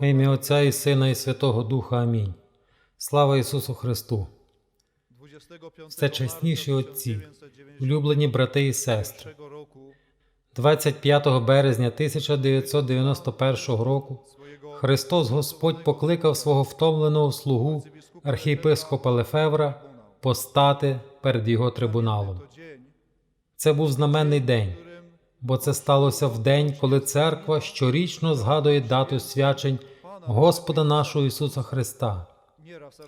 Во ім'я Отця і Сина і Святого Духа. Амінь. Слава Ісусу Христу! Все чесніші отці, Улюблені брати і сестри, 25 березня 1991 року Христос Господь покликав свого втомленого слугу архієпископа Лефевра постати перед його трибуналом. Це був знаменний день, бо це сталося в день, коли церква щорічно згадує дату свячень Господа нашого Ісуса Христа.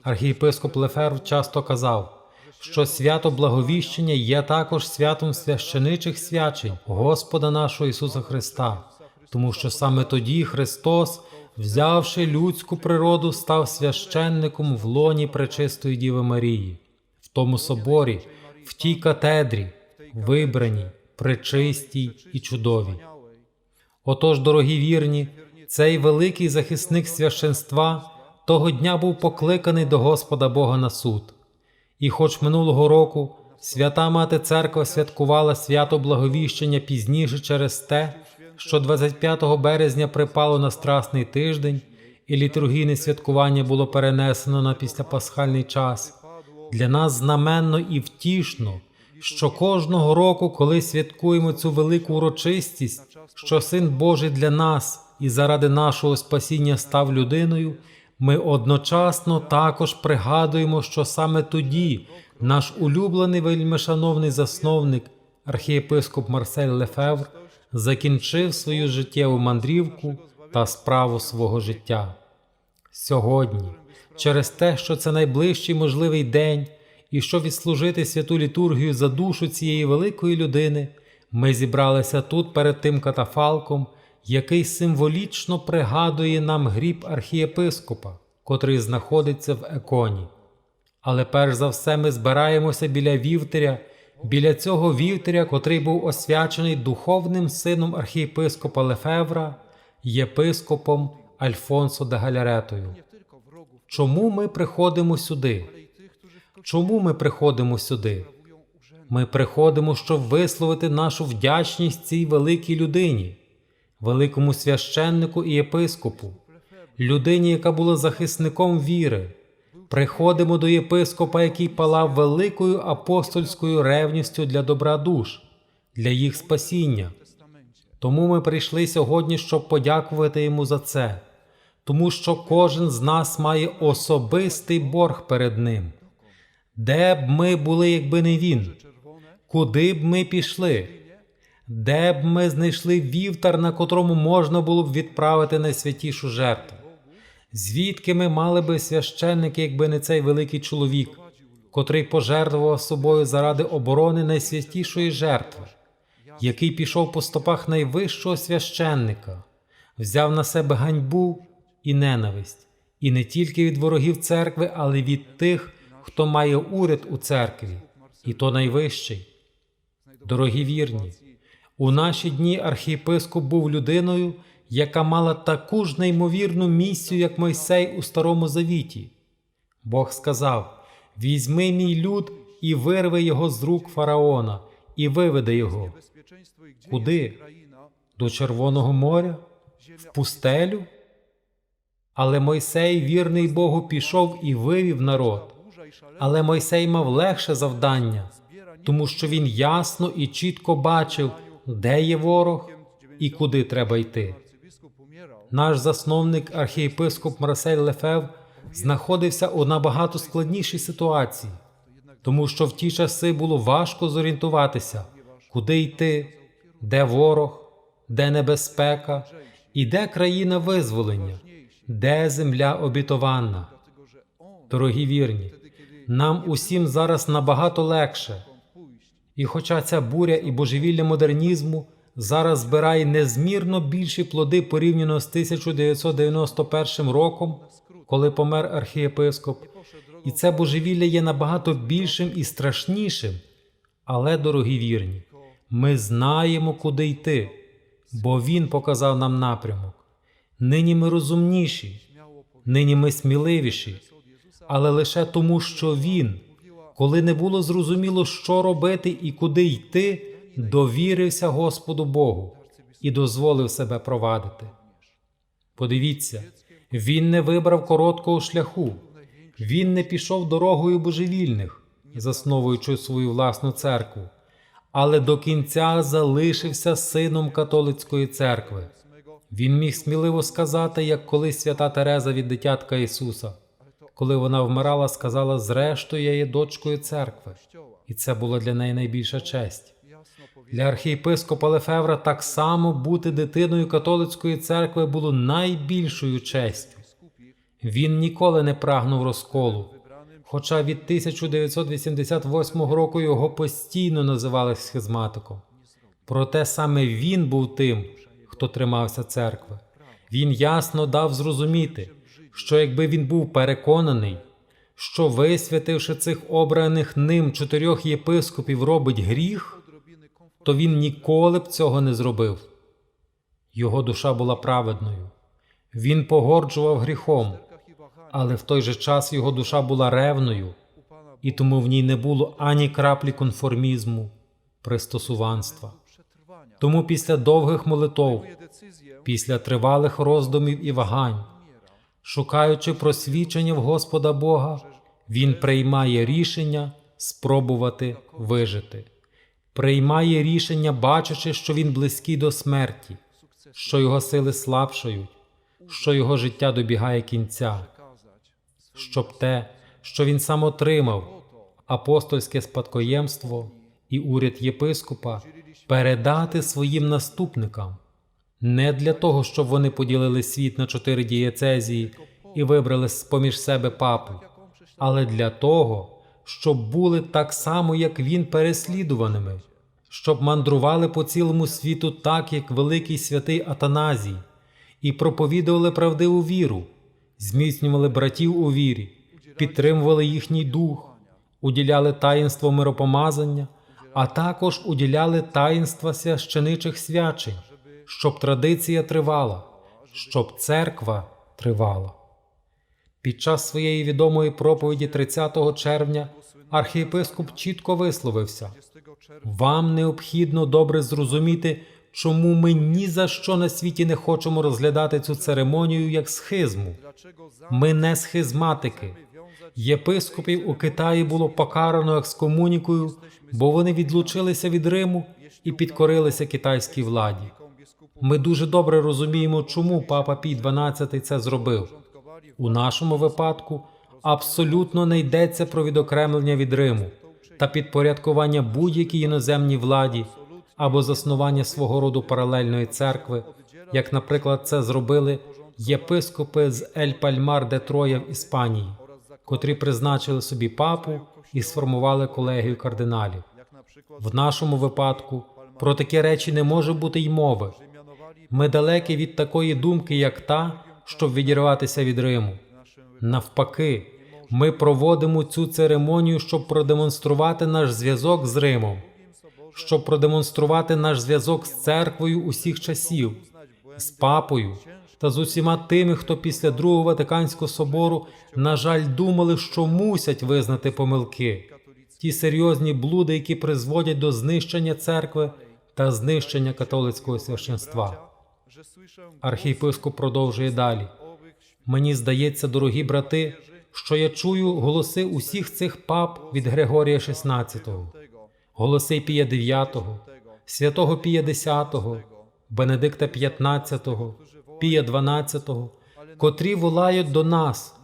Архієпископ Лефевр часто казав, що свято Благовіщення є також святом священичих свячень Господа нашого Ісуса Христа, тому що саме тоді Христос, взявши людську природу, став священником в лоні Пречистої Діви Марії, в тому соборі, в тій катедрі, вибраній, пречистій і чудовій. Отож, дорогі вірні, цей великий захисник священства того дня був покликаний до Господа Бога на суд. І хоч минулого року свята мати церква святкувала свято Благовіщення пізніше через те, що 25 березня припало на Страсний тиждень, і літургійне святкування було перенесено на післяпасхальний час, для нас знаменно і втішно, що кожного року, коли святкуємо цю велику урочистість, що Син Божий для нас і заради нашого спасіння став людиною, ми одночасно також пригадуємо, що саме тоді наш улюблений вельмишановний засновник, архієпископ Марсель Лефевр, закінчив свою життєву мандрівку та справу свого життя. Сьогодні, через те, що це найближчий можливий день, і що відслужити святу літургію за душу цієї великої людини, ми зібралися тут перед тим катафалком, який символічно пригадує нам гріб архієпископа, котрий знаходиться в еконі. Але перш за все ми збираємося біля вівтаря, біля цього вівтаря, котрий був освячений духовним сином архієпископа Лефевра, єпископом Альфонсо де Галяретою. Чому ми приходимо сюди? Чому ми приходимо сюди? Ми приходимо, щоб висловити нашу вдячність цій великій людині, великому священнику і єпископу, людині, яка була захисником віри. Приходимо до єпископа, який палав великою апостольською ревністю для добра душ, для їх спасіння. Тому ми прийшли сьогодні, щоб подякувати йому за це, тому що кожен з нас має особистий борг перед ним. Де б ми були, якби не він? Куди б ми пішли? Де б ми знайшли вівтар, на котрому можна було б відправити найсвятішу жертву? Звідки ми мали би священники, якби не цей великий чоловік, котрий пожертвував собою заради оборони найсвятішої жертви, який пішов по стопах найвищого священника, взяв на себе ганьбу і ненависть, і не тільки від ворогів церкви, але й від тих, хто має уряд у церкві, і то найвищий. Дорогі вірні, у наші дні архієпископ був людиною, яка мала таку ж неймовірну місію, як Мойсей у Старому Завіті. Бог сказав: Візьми мій люд і вирви його з рук фараона, і виведи його. Куди? До Червоного моря? В пустелю? Але Мойсей, вірний Богу, пішов і вивів народ. Але Мойсей мав легше завдання, тому що він ясно і чітко бачив, де є ворог і куди треба йти. Наш засновник архієпископ Марсель Лефев знаходився у набагато складнішій ситуації, тому що в ті часи було важко зорієнтуватися, куди йти, де ворог, де небезпека і де країна визволення, де земля обітована. Дорогі вірні, нам усім зараз набагато легше. І хоча ця буря і божевілля модернізму зараз збирає незмірно більші плоди порівняно з 1991 роком, коли помер архієпископ, і це божевілля є набагато більшим і страшнішим. Але, дорогі вірні, ми знаємо, куди йти, бо Він показав нам напрямок. Нині ми розумніші, нині ми сміливіші, але лише тому, що Він, коли не було зрозуміло, що робити і куди йти, довірився Господу Богу і дозволив себе провадити. Подивіться, він не вибрав короткого шляху, він не пішов дорогою божевільних, засновуючи свою власну церкву, але до кінця залишився сином католицької церкви. Він міг сміливо сказати, як колись свята Тереза від дитятка Ісуса, коли вона вмирала, сказала: Зрештою, я є дочкою церкви, і це була для неї найбільша честь. Для архієпископа Лефевра так само бути дитиною католицької церкви було найбільшою честю. Він ніколи не прагнув розколу, хоча від 1988 року його постійно називали схизматиком. Проте саме він був тим, хто тримався церкви. Він ясно дав зрозуміти, що якби він був переконаний, що висвятивши цих обраних ним чотирьох єпископів робить гріх, то він ніколи б цього не зробив. Його душа була праведною. Він погорджував гріхом, але в той же час його душа була ревною, і тому в ній не було ані краплі конформізму, пристосуванства. Тому після довгих молитов, після тривалих роздумів і вагань, шукаючи просвічення в Господа Бога, він приймає рішення спробувати вижити, приймає рішення, бачачи, що він близький до смерті, що його сили слабшають, що його життя добігає кінця, щоб те, що він сам отримав, апостольське спадкоємство і уряд єпископа, передати своїм наступникам не для того, щоб вони поділили світ на чотири дієцезії і вибрали з поміж себе папу, але для того, щоб були так само, як він, переслідуваними, щоб мандрували по цілому світу так, як великий святий Атаназій, і проповідували правдиву віру, зміцнювали братів у вірі, підтримували їхній дух, уділяли таїнство миропомазання, а також уділяли таїнства священичих свячень, щоб традиція тривала, щоб церква тривала. Під час своєї відомої проповіді 30 червня архієпископ чітко висловився: вам необхідно добре зрозуміти, чому ми ні за що на світі не хочемо розглядати цю церемонію як схизму. Ми не схизматики. Єпископів у Китаї було покарано екскомунікою, бо вони відлучилися від Риму і підкорилися китайській владі. Ми дуже добре розуміємо, чому папа Пій XII це зробив. У нашому випадку абсолютно не йдеться про відокремлення від Риму та підпорядкування будь-якій іноземній владі або заснування свого роду паралельної церкви, як, наприклад, це зробили єпископи з Ель Пальмар де Троя в Іспанії, котрі призначили собі папу і сформували колегію кардиналів. В нашому випадку про такі речі не може бути й мови. Ми далекі від такої думки, як та, щоб відірватися від Риму. Навпаки, ми проводимо цю церемонію, щоб продемонструвати наш зв'язок з Римом, щоб продемонструвати наш зв'язок з церквою усіх часів, з папою та з усіма тими, хто після Другого Ватиканського собору, на жаль, думали, що мусять визнати помилки, ті серйозні блуди, які призводять до знищення церкви та знищення католицького священства. Архієпископ продовжує далі. Мені здається, дорогі брати, що я чую голоси усіх цих пап від Григорія XVI, голоси Пія IX, святого Пія X, Бенедикта XV, Пія XII, котрі волають до нас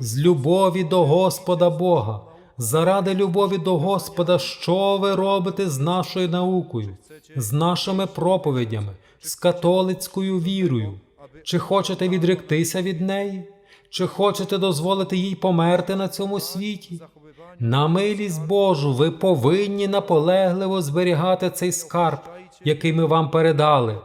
з любові до Господа Бога, заради любові до Господа, що ви робите з нашою наукою, з нашими проповідями, з католицькою вірою? Чи хочете відректися від неї? Чи хочете дозволити їй померти на цьому світі? На милість Божу, ви повинні наполегливо зберігати цей скарб, який ми вам передали.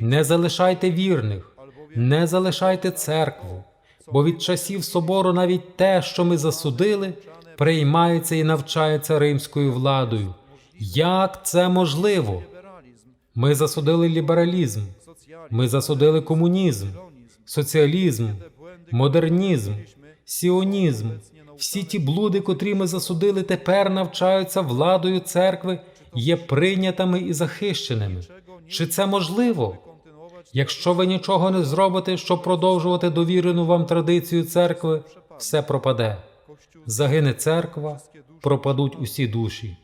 Не залишайте вірних, не залишайте церкву, бо від часів собору навіть те, що ми засудили, приймається і навчається римською владою. Як це можливо? Ми засудили лібералізм, ми засудили комунізм, соціалізм, модернізм, сіонізм. Всі ті блуди, котрі ми засудили, тепер навчаються владою церкви, є прийнятими і захищеними. Чи це можливо? Якщо ви нічого не зробите, щоб продовжувати довірену вам традицію церкви, все пропаде. Загине церква, пропадуть усі душі.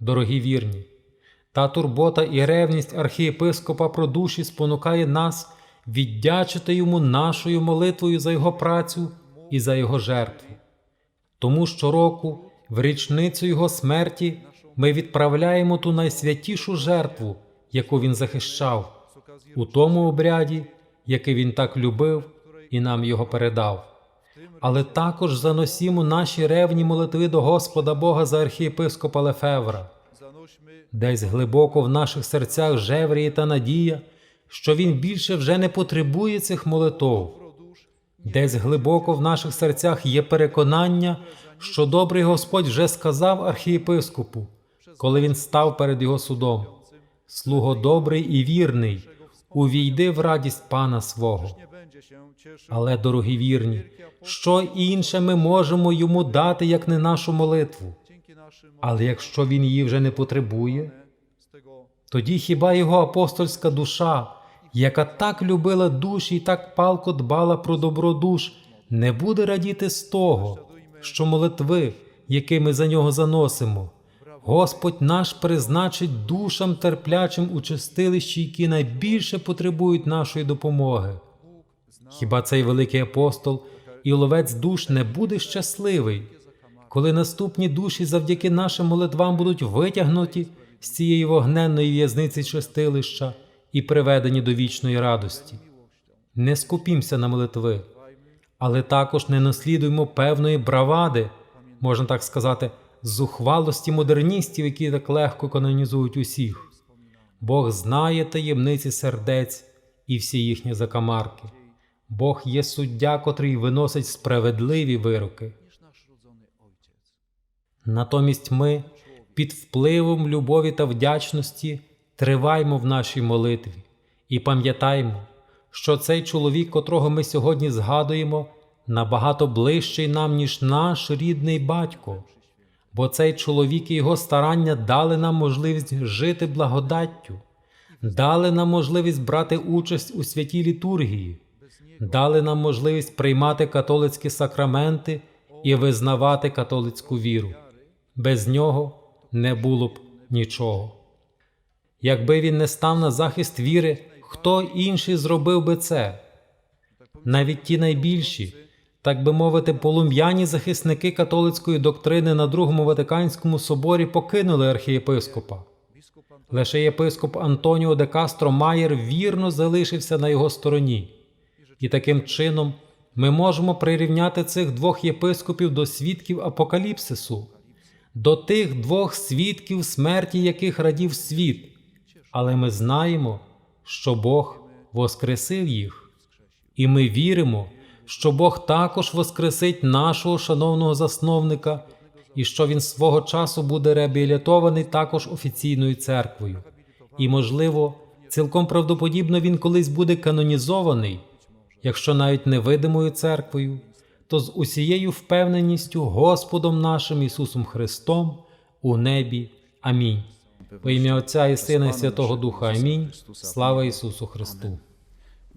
Дорогі вірні, та турбота і ревність архієпископа про душі спонукає нас віддячити йому нашою молитвою за його працю і за його жертву. Тому щороку, в річницю його смерті, ми відправляємо ту найсвятішу жертву, яку він захищав, у тому обряді, який він так любив і нам його передав. Але також заносімо наші ревні молитви до Господа Бога за архієпископа Лефевра. Десь глибоко в наших серцях жевріє та надія, що він більше вже не потребує цих молитов. Десь глибоко в наших серцях є переконання, що добрий Господь вже сказав архієпископу, коли він став перед його судом. Слуго добрий і вірний, увійди в радість пана свого. Але, дорогі вірні, що інше ми можемо йому дати, як не нашу молитву? Але якщо він її вже не потребує, тоді хіба його апостольська душа, яка так любила душі і так палко дбала про добро душ, не буде радіти з того, що молитви, які ми за нього заносимо, Господь наш призначить душам терплячим у чистилищі, які найбільше потребують нашої допомоги. Хіба цей великий апостол і ловець душ не буде щасливий, коли наступні душі завдяки нашим молитвам будуть витягнуті з цієї вогненної в'язниці чистилища і приведені до вічної радості? Не скупімося на молитви, але також не наслідуємо певної бравади, можна так сказати, зухвалості модерністів, які так легко канонізують усіх. Бог знає таємниці сердець і всі їхні закамарки. Бог є суддя, котрий виносить справедливі вироки. Натомість ми, під впливом любові та вдячності, триваймо в нашій молитві і пам'ятаймо, що цей чоловік, котрого ми сьогодні згадуємо, набагато ближчий нам, ніж наш рідний батько, бо цей чоловік і його старання дали нам можливість жити благодаттю, дали нам можливість брати участь у святій літургії, дали нам можливість приймати католицькі сакраменти і визнавати католицьку віру. Без нього не було б нічого. Якби він не став на захист віри, хто інший зробив би це? Навіть ті найбільші, так би мовити, полум'яні захисники католицької доктрини на Другому Ватиканському соборі покинули архієпископа. Лише єпископ Антоніо де Кастро Майер вірно залишився на його стороні. І таким чином ми можемо прирівняти цих двох єпископів до свідків апокаліпсису, до тих двох свідків смерті, яких радів світ. Але ми знаємо, що Бог воскресив їх, і ми віримо, що Бог також воскресить нашого шановного засновника, і що він свого часу буде реабілітований також офіційною церквою. І, можливо, цілком правдоподібно він колись буде канонізований, якщо навіть невидимою церквою, то з усією впевненістю Господом нашим Ісусом Христом у небі. Амінь. Во ім'я Отця і Сина і Святого Духа. Амінь. Слава Ісусу Христу.